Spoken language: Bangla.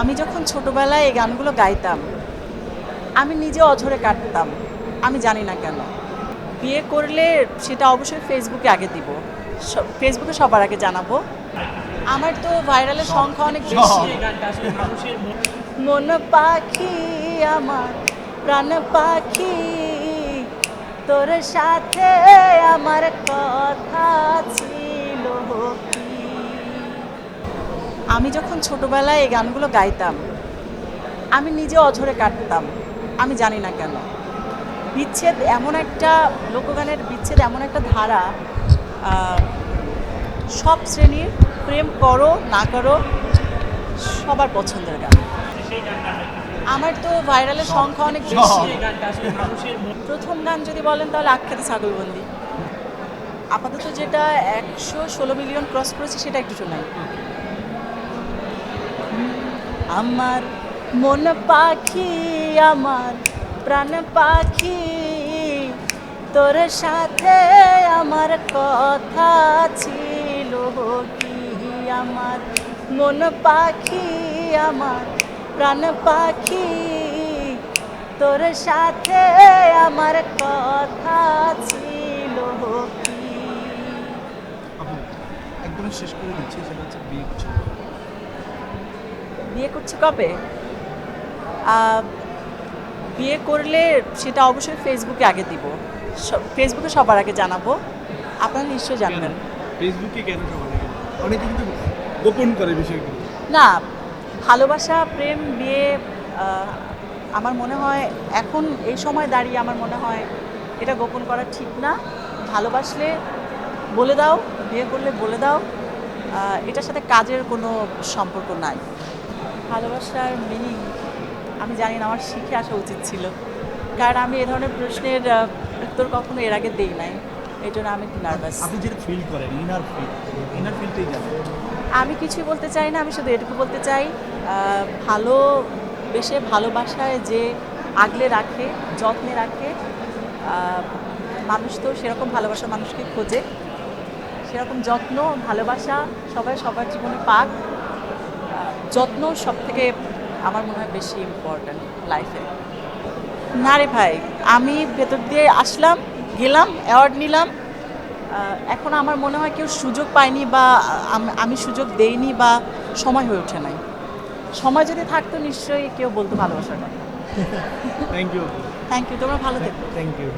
আমি যখন ছোটবেলায় এই গানগুলো গাইতাম আমি নিজে অঝরে কাটতাম। আমি জানি না কেন। বিয়ে করলে সেটা অবশ্যই ফেসবুকে আগে দিব। ফেসবুকে সবার আগে জানাব। আমার তো ভাইরালের সংখ্যা অনেক বেশি। মন পাখি আমার প্রাণ পাখি। তোর সাথে আমার কথা ছিল। আমি যখন ছোটবেলায় এই গানগুলো গাইতাম আমি নিজে অঝরে কাটতাম। আমি জানি না কেন। বিচ্ছেদ এমন একটা লোকগানের বিচ্ছেদ এমন একটা ধারা সব শ্রেণির প্রেম করো না করো সবার পছন্দের গান। আমার তো ভাইরালের সংখ্যা অনেক বেশি। প্রথম গান যদি বলেন তাহলে আখ্যাতি ছাগলবন্দি। আপাতত যেটা একশো ষোলো মিলিয়ন ক্রস করেছে সেটা একটু শোনাই। আমার মন পাখি, আমার প্রাণ পাখি। তোর সাথে আমার কথা ছিল কি? আমার মন পাখি, আমার প্রাণ পাখি। তোর সাথে আমার কথা ছিল কি? একদম শেষ করে দিচ্ছি, সেটা হচ্ছে বিয়ে বিয়ে করছি কবে? বিয়ে করলে সেটা অবশ্যই ফেসবুকে আগে দিব। ফেসবুকে সবার আগে জানাব। আপনারা নিশ্চয়ই জানবেন। ফেসবুকে কেন? অনেকে কিন্তু গোপন করে বিষয়গুলো। না ভালোবাসা প্রেম বিয়ে আমার মনে হয় এখন এই সময় দাঁড়িয়ে আমার মনে হয় এটা গোপন করা ঠিক না। ভালোবাসলে বলে দাও বিয়ে করলে বলে দাও। এটার সাথে কাজের কোনো সম্পর্ক নাই। ভালোবাসার মিনিং আমি জানি না আমার শিখে আসা উচিত ছিল। কারণ আমি এ ধরনের প্রশ্নের উত্তর কখনো এর আগে দেই নাই। এই জন্য আমি একটু নার্ভাস আপনি যেটা ফিল করেন ইনার ফিল ইনার ফিলটাই জানেন। আমি কিছুই বলতে চাই না আমি শুধু এটুকু বলতে চাই ভালো বেশে ভালোবাসায় যে আগলে রাখে যত্নে রাখে মানুষ তো সেরকম ভালোবাসা মানুষকে খোঁজে। সেরকম যত্ন ভালোবাসা সবাই সবার জীবনে পাক। যত্ন সব থেকে আমার মনে হয় বেশি ইম্পর্ট্যান্ট লাইফে না রে ভাই আমি ভেতর দিয়ে আসলাম গেলাম অ্যাওয়ার্ড নিলাম এখন আমার মনে হয় কেউ সুযোগ পায়নি বা আমি সুযোগ দেইনি বা সময় হয়ে ওঠে নাই। সময় যদি থাকতো নিশ্চয়ই কেউ বলতো ভালোবাসার কথা। থ্যাংক ইউ থ্যাংক ইউ তোমরা ভালো থেকো। Thank you